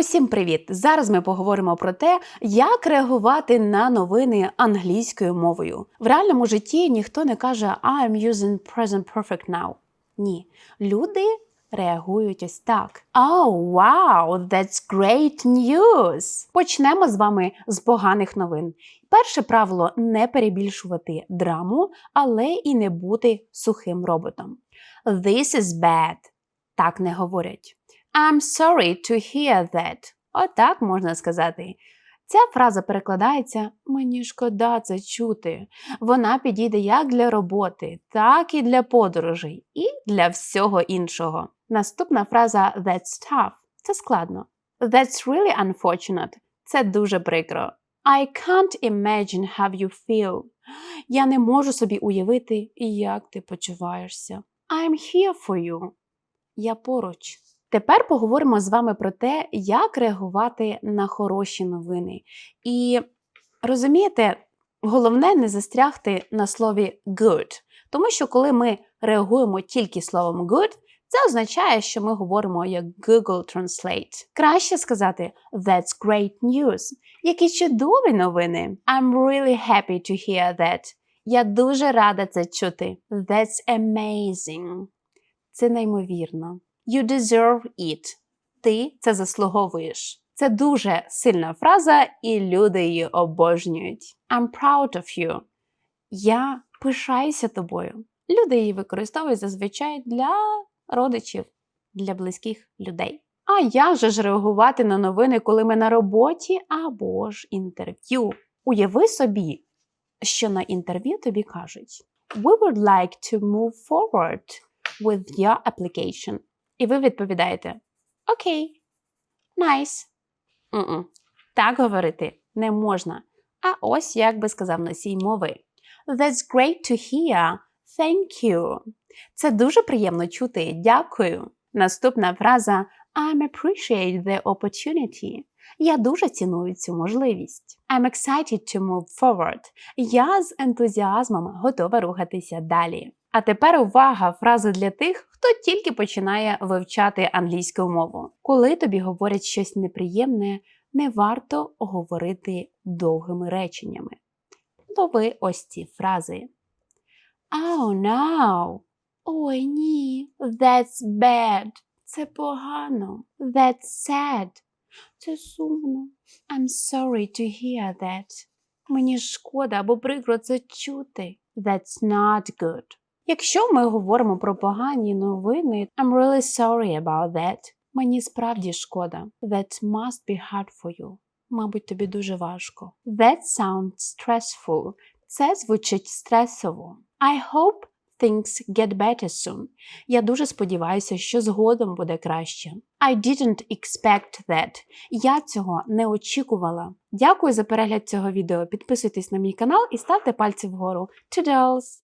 Усім привіт! Зараз ми поговоримо про те, як реагувати на новини англійською мовою. В реальному житті ніхто не каже I'm using present perfect now. Ні, люди реагують ось так. Oh, wow, that's great news! Почнемо з вами з поганих новин. Перше правило не перебільшувати драму, але і не бути сухим роботом. This is bad. Так не говорять. I'm sorry to hear that. Отак можна сказати. Ця фраза перекладається Мені шкода це чути. Вона підійде як для роботи, так і для подорожей, і для всього іншого. Наступна фраза That's tough. Це складно. That's really unfortunate. Це дуже прикро. I can't imagine how you feel. Я не можу собі уявити, як ти почуваєшся. I'm here for you. Я поруч. Тепер поговоримо з вами про те, як реагувати на хороші новини. І розумієте, головне не застрягти на слові good. Тому що коли ми реагуємо тільки словом good, це означає, що ми говоримо як Google Translate. Краще сказати That's great news. Які чудові новини. I'm really happy to hear that. Я дуже рада це чути. That's amazing. Це неймовірно. You deserve it. Ти це заслуговуєш. Це дуже сильна фраза, і люди її обожнюють. I'm proud of you. Я пишаюся тобою. Люди її використовують зазвичай для родичів, для близьких людей. А як же ж реагувати на новини, коли ми на роботі або ж інтерв'ю? Уяви собі, що на інтерв'ю тобі кажуть: We would like to move forward with your application. І ви відповідаєте Окей, nice. Mm-mm. Так говорити не можна. А ось як би сказав носій мови. That's great to hear. Thank you. Це дуже приємно чути. Дякую. Наступна фраза I'm appreciate the opportunity. Я дуже ціную цю можливість. I'm excited to move forward. Я з ентузіазмом готова рухатися далі. А тепер увага! Фраза для тих, хто тільки починає вивчати англійську мову. Коли тобі говорять щось неприємне, не варто говорити довгими реченнями. Лови ось ці фрази. Oh no! Ой ні, that's bad. Це погано. That's sad. Це сумно. I'm sorry to hear that. Мені шкода або прикро це чути. That's not good. Якщо ми говоримо про погані новини, I'm really sorry about that. Мені справді шкода. That must be hard for you. Мабуть, тобі дуже важко. That sounds stressful. Це звучить стресово. I hope things get better soon. Я дуже сподіваюся, що згодом буде краще. I didn't expect that. Я цього не очікувала. Дякую за перегляд цього відео. Підписуйтесь на мій канал і ставте пальці вгору. Toodles!